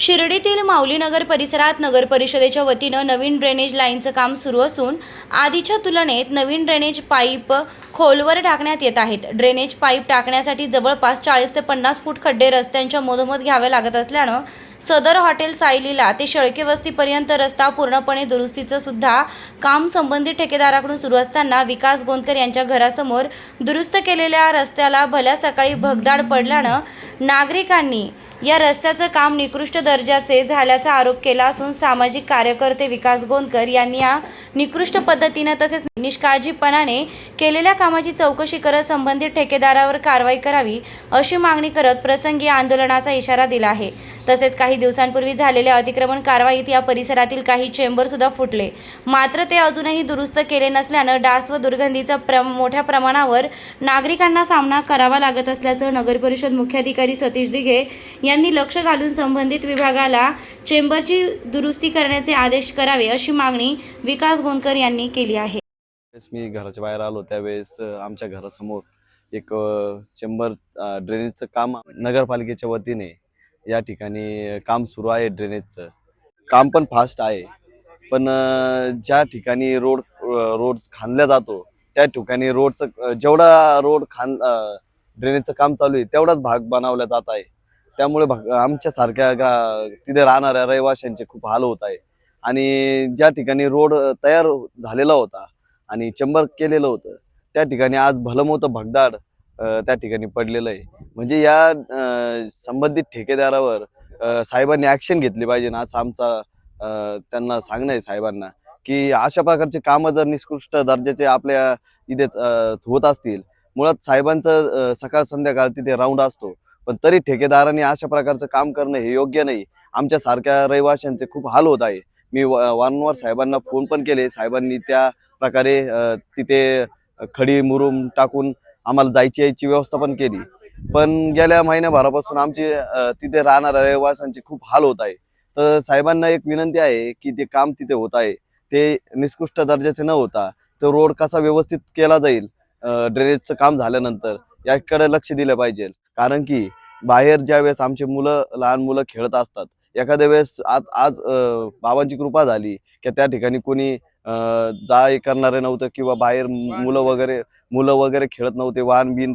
शिर्डीतील माऊलीनगर परिसरात नगर परिषदेच्या वतीनं नवीन ड्रेनेज लाईनचं काम सुरू असून आधीच्या तुलनेत नवीन ड्रेनेज पाईप खोलवर टाकण्यात येत आहेत. ड्रेनेज पाईप टाकण्यासाठी जवळपास चाळीस ते पन्नास फूट खड्डे रस्त्यांच्या मधोमध घ्यावे लागत असल्यानं सदर हॉटेल सायलीला ते शेळके वस्तीपर्यंत रस्ता पूर्णपणे दुरुस्तीचं सुद्धा काम संबंधित ठेकेदाराकडून सुरू असताना विकास गोंदकर यांच्या घरासमोर दुरुस्त केलेल्या रस्त्याला भल्या सकाळी भगदाड पडल्यानं नागरिकांनी या रस्त्याचं काम निकृष्ट दर्जाचे झाल्याचा आरोप केला असून सामाजिक कार्यकर्ते विकास गोंदकर यांनी या निकृष्ट पद्धतीनं तसेच निष्काळजीपणाने केलेल्या कामाची चौकशी करत संबंधित ठेकेदारावर कारवाई करावी अशी मागणी करत प्रसंगी आंदोलनाचा इशारा दिला आहे. तसेच काही दिवसांपूर्वी झालेल्या अतिक्रमण कारवाईत या परिसरातील काही चेंबर सुद्धा फुटले. मात्र ते अजूनही दुरुस्त केले नसल्यानं डास व दुर्गंधीचा प्र मोठ्या प्रमाणावर नागरिकांना सामना करावा लागत असल्याचं नगरपरिषद मुख्याधिकारी सतीश दिघे यांनी लक्ष घालून संबंधित विभागाला चेंबरची दुरुस्ती करण्याचे आदेश करावे अशी मागणी विकास गोंदकर यांनी केली आहे. मी घराच्या बाहेर आलो. त्यावेळेस आमच्या घरासमोर एक चेंबर ड्रेनेजचं काम नगरपालिकेच्या वतीने या ठिकाणी काम सुरू आहे ड्रेनेजचं. काम पण फास्ट आहे. पण ज्या ठिकाणी रोड रोड खांदला जातो त्या ठिकाणी रोडचं जेवढा रोड खांद ड्रेनेजचं काम चालू आहे तेवढाच भाग बनवला जात आहे. त्यामुळे भाग आमच्यासारख्या ग्रा तिथे राहणाऱ्या रहिवाशांचे खूप हाल होत आहे. आणि ज्या ठिकाणी रोड तयार झालेला होता आणि चंबर केलेलं होतं त्या ठिकाणी आज भलं भगदाड त्या ठिकाणी पडलेलं आहे. म्हणजे या संबंधित ठेकेदारावर साहेबांनी ॲक्शन घेतली पाहिजे ना असं आमचा त्यांना सांगणं आहे साहेबांना. की अशा प्रकारचे कामं जर निकृष्ट दर्जाचे आपल्या इथे होत असतील मुळात साहेबांचं सकाळ संध्याकाळ तिथे राऊंड असतो. पण तरी ठेकेदारांनी अशा प्रकारचं काम करणं हे योग्य नाही. आमच्यासारख्या रहिवाशांचे खूप हाल होत आहे. मी वारंवार साहेबांना फोन पण केले. साहेबांनी त्या प्रकारे तिथे खडी मुरुम टाकून आम्हाला जायची यायची व्यवस्था पण केली. पण गेल्या महिन्याभरापासून आमचे तिथे राहणाऱ्या रहिवाशांचे खूप हाल होत आहे. तर साहेबांना एक विनंती आहे की ते काम तिथे होत आहे ते निकृष्ट दर्जाचे न होता तो रोड कसा व्यवस्थित केला जाईल ड्रेनेजचं काम झाल्यानंतर याकडे लक्ष दिलं पाहिजे. कारण की बाहेर ज्या वेळेस आमचे मुलं लहान मुलं खेळत असतात एखाद्या वेळेस आज आज बाबांची कृपा झाली की त्या ठिकाणी कोणी जा करणारे नव्हतं किंवा बाहेर मुलं वगैरे मुलं वगैरे खेळत नव्हते वाहन बिन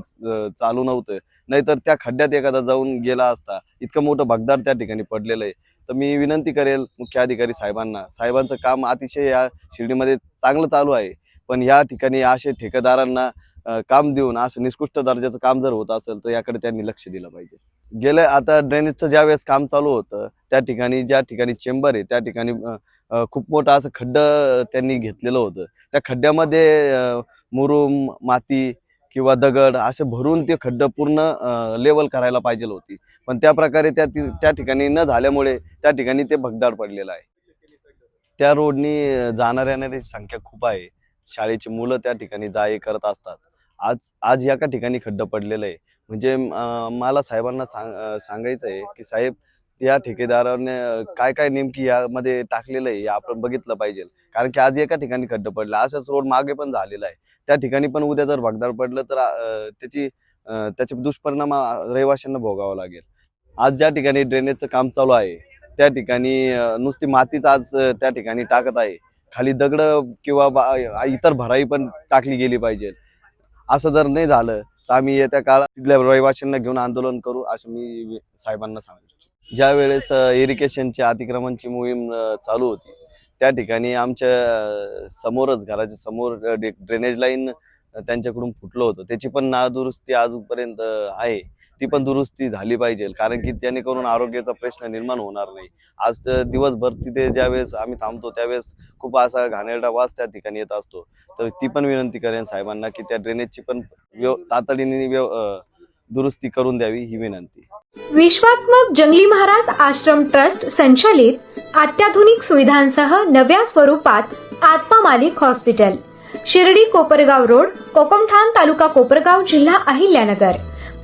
चालू नव्हतं नाहीतर त्या खड्ड्यात एखादा जाऊन गेला असता इतकं मोठं भगदाड त्या ठिकाणी पडलेलं आहे. तर मी विनंती करेल मुख्य अधिकारी साहेबांना साहेबांचं काम अतिशय या शिर्डीमध्ये चांगलं चालू आहे पण या ठिकाणी असे ठेकेदारांना काम देऊन असं निकृष्ट दर्जाचं काम जर होत असेल तर याकडे त्यांनी लक्ष दिलं पाहिजे. गेल्या आता ड्रेनेजचं ज्या वेळेस काम चालू होतं त्या ठिकाणी ज्या ठिकाणी चेंबर आहे त्या ठिकाणी खूप मोठं असं खड्ड त्यांनी घेतलेलं होतं. त्या खड्ड्यामध्ये मुरुम माती किंवा दगड असे भरून ते खड्ड पूर्ण लेवल करायला पाहिजे होती. पण त्या प्रकारे त्या त्या ठिकाणी न झाल्यामुळे त्या ठिकाणी ते भगदाड पडलेलं आहे. त्या रोडनी जाणाऱ्या येणाऱ्याची संख्या खूप आहे. शाळेची मुलं त्या ठिकाणी जा करत असतात. आज आज एका ठिकाणी खड्ड पडलेलं आहे? म्हणजे मला साहेबांना सांग सांगायचं आहे की साहेब या ठेकेदाराने काय काय नेमकी यामध्ये टाकलेलं आहे हे आपण बघितलं पाहिजे. कारण की आज एका ठिकाणी खड्ड पडला असाच रोड मागे पण झालेला आहे. त्या ठिकाणी पण उद्या जर भगदाड पडलं तर त्याची त्याचे दुष्परिणाम रहिवाशांना भोगावा लागेल. आज ज्या ठिकाणी ड्रेनेजचं काम चालू आहे त्या ठिकाणी नुसती मातीच आज त्या ठिकाणी टाकत आहे. खाली दगड किंवा इतर भराई पण टाकली गेली पाहिजे असं जर नाही झालं तर आम्ही येत्या काळात तिथल्या रहिवाशांना घेऊन आंदोलन करू असं मी साहेबांना सांगतो ज्या वेळेस इरिगेशनची अतिक्रमणची मोहीम चालू होती त्या ठिकाणी आमच्या समोरच घराच्या समोर ड्रेनेज लाईन त्यांच्याकडून फुटलं होतं. त्याची पण नादुरुस्ती आजपर्यंत आहे. ती पण दुरुस्ती झाली पाहिजे. कारण की जेणेकरून आरोग्याचा प्रश्न निर्माण होणार नाही. आज दिवसभर तिथे ज्यावेळेस आम्ही थांबतो त्यावेळेस खूप असा घाणेरडा वास त्या ठिकाणी येत असतो. तर ती पण विनंती करेन साहेबांना की त्या ड्रेनेजची पण व्यव तातडीने व्यव दुरुस्ती करून द्यावी ही विनंती. विश्वात्मक जंगली महाराज आश्रम ट्रस्ट संचालित अत्याधुनिक सुविधांसह नव्या स्वरूपात आत्मा मालिक हॉस्पिटल. शिर्डी कोपरगाव रोड कोकमठाण तालुका कोपरगाव जिल्हा अहिल्यानगर.